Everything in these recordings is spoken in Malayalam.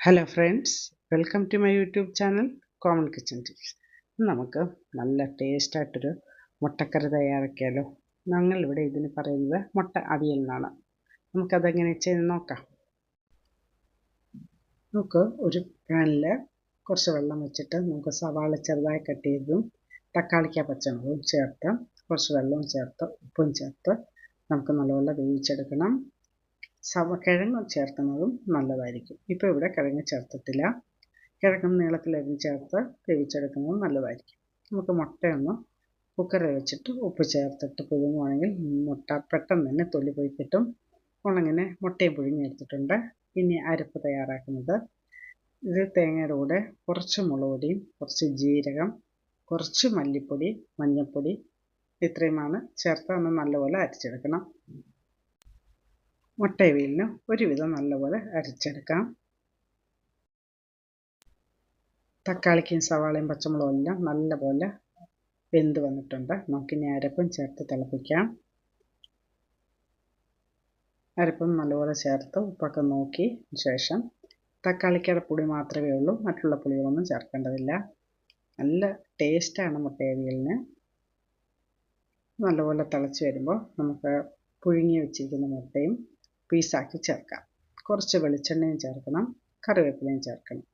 Hello friends welcome to my YouTube channel common kitchen tips നമുക്ക് നല്ല ടേസ്റ്റായിട്ടൊരു മുട്ടക്കറി തയ്യാറാക്കിയാലോ? ഞങ്ങൾ ഇവിടെ ഇതിന് പറയുന്നത് മുട്ട അവിയൽ എന്നാണ്. നമുക്കതെങ്ങനെ ചെയ്ത് നോക്കാം. നമുക്ക് ഒരു പാനിൽ കുറച്ച് വെള്ളം വെച്ചിട്ട് നമുക്ക് സവാള ചെറുതായി കട്ട് ചെയ്തതും തക്കാളിക്ക പച്ചമുളകും ചേർത്ത് കുറച്ച് വെള്ളവും ചേർത്ത് ഉപ്പും ചേർത്ത് നമുക്ക് നല്ലപോലെ വേവിച്ചെടുക്കണം. സവ കിഴങ്ങ് ചേർക്കുന്നതും നല്ലതായിരിക്കും. ഇപ്പോൾ ഇവിടെ കിഴങ്ങ് ചേർത്തിട്ടില്ല. കിഴങ്ങും നീളത്തിലരിഞ്ഞ് ചേർത്ത് വേവിച്ചെടുക്കുന്നതും നല്ലതായിരിക്കും. നമുക്ക് മുട്ടയൊന്ന് കുക്കറിൽ വെച്ചിട്ട് ഉപ്പ് ചേർത്തിട്ട് പുഴുങ്ങുവാണെങ്കിൽ മുട്ട പെട്ടെന്ന് തന്നെ തൊലി പോയി കിട്ടും. ഉണങ്ങനെ മുട്ടയും പുഴുങ്ങിയെടുത്തിട്ടുണ്ട് ഇനി അരപ്പ് തയ്യാറാക്കുന്നത്. ഇത് തേങ്ങയുടെ കൂടെ കുറച്ച് മുളക് പൊടിയും കുറച്ച് ജീരകം കുറച്ച് മല്ലിപ്പൊടി മഞ്ഞൾപ്പൊടി ഇത്രയുമാണ് ചേർത്ത് ഒന്ന് നല്ലപോലെ അരച്ചെടുക്കണം. മുട്ടയവിയലിന് ഒരുവിധം നല്ലപോലെ അരച്ചെടുക്കാം. തക്കാളിക്കും സവാളയും പച്ചമുളകും എല്ലാം നല്ലപോലെ വെന്ത് വന്നിട്ടുണ്ട്. നമുക്കിനി അരപ്പും ചേർത്ത് തിളപ്പിക്കാം. അരപ്പും നല്ലപോലെ ചേർത്ത് ഉപ്പൊക്കെ നോക്കി ശേഷം തക്കാളിക്കയുടെ പുളി മാത്രമേ ഉള്ളൂ. മറ്റുള്ള പുളികളൊന്നും ചേർക്കേണ്ടതില്ല. നല്ല ടേസ്റ്റാണ് മുട്ടയവിയലിന്. നല്ലപോലെ തിളച്ച് വരുമ്പോൾ നമുക്ക് പുഴുങ്ങി വെച്ചിരിക്കുന്ന മുട്ടയും പീസാക്കി ചേർക്കാം. കുറച്ച് വെളിച്ചെണ്ണയും ചേർക്കണം. കറിവേപ്പിലയും ചേർക്കണം.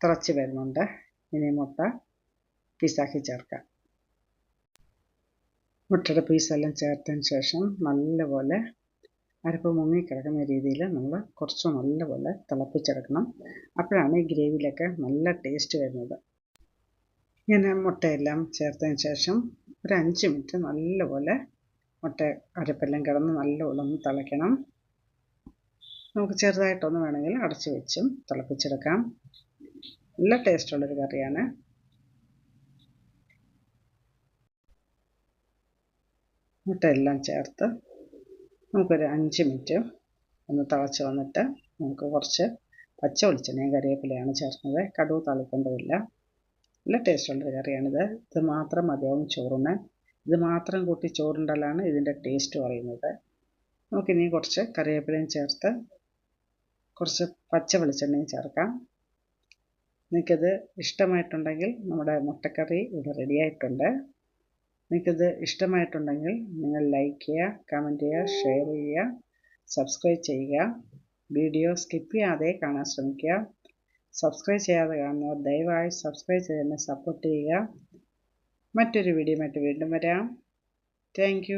തിളച്ച് വരുന്നുണ്ട്. ഇനി മുട്ട പീസാക്കി ചേർക്കാം. മുട്ടയുടെ പീസെല്ലാം ചേർത്തതിന് ശേഷം നല്ലപോലെ അരപ്പ് മുങ്ങിക്കിടക്കുന്ന രീതിയിൽ നമ്മൾ കുറച്ച് നല്ലപോലെ തിളപ്പിച്ചെടുക്കണം. അപ്പോഴാണ് ഈ ഗ്രേവിയിലൊക്കെ നല്ല ടേസ്റ്റ് വരുന്നത്. ഇങ്ങനെ മുട്ടയെല്ലാം ചേർത്തതിന് ശേഷം ഒരു അഞ്ച് മിനിറ്റ് നല്ലപോലെ മുട്ട അരപ്പെല്ലാം കിടന്ന് നല്ലോണം തിളയ്ക്കണം. നമുക്ക് ചെറുതായിട്ടൊന്ന് വേണമെങ്കിൽ അടച്ചു വെച്ചും തിളപ്പിച്ചെടുക്കാം. നല്ല ടേസ്റ്റുള്ളൊരു കറിയാണ്. മുട്ട എല്ലാം ചേർത്ത് നമുക്കൊരു അഞ്ച് മിനിറ്റ് ഒന്ന് തിളച്ച് വന്നിട്ട് നമുക്ക് കുറച്ച് പച്ച വെളിച്ചെണ്ണയും കറിവേപ്പിലയാണ് ചേർക്കുന്നത്. കടുവ് തളിക്കേണ്ടതില്ല. നല്ല ടേസ്റ്റുള്ളൊരു കറിയാണിത്. ഇത് മാത്രം മതിയാവും ചോറിന്. ഇത് മാത്രം കൂട്ടി ചോറുണ്ടാലാണ് ഇതിന്റെ ടേസ്റ്റ് പറയുന്നത്. നമുക്കിനി കുറച്ച് കറിവേപ്പിലയും ചേർത്ത് കുറച്ച് പച്ച വെളിച്ചെണ്ണയും ചേർക്കാം. നിങ്ങൾക്കിത് ഇഷ്ടമായിട്ടുണ്ടെങ്കിൽ നമ്മുടെ മുട്ടക്കറി ഇവിടെ റെഡിയായിട്ടുണ്ട് നിങ്ങൾക്കിത് ഇഷ്ടമായിട്ടുണ്ടെങ്കിൽ നിങ്ങൾ ലൈക്ക് ചെയ്യുക കമന്റ് ചെയ്യുക ഷെയർ ചെയ്യുക സബ്സ്ക്രൈബ് ചെയ്യുക. വീഡിയോ സ്കിപ്പ് ചെയ്യാതെ കാണാൻ ശ്രമിക്കുക. സബ്സ്ക്രൈബ് ചെയ്യാതെ കാണുന്നവർ ദയവായി സബ്സ്ക്രൈബ് ചെയ്ത് സപ്പോർട്ട് ചെയ്യുക. മറ്റൊരു വീഡിയോ വീണ്ടും വരാം. താങ്ക്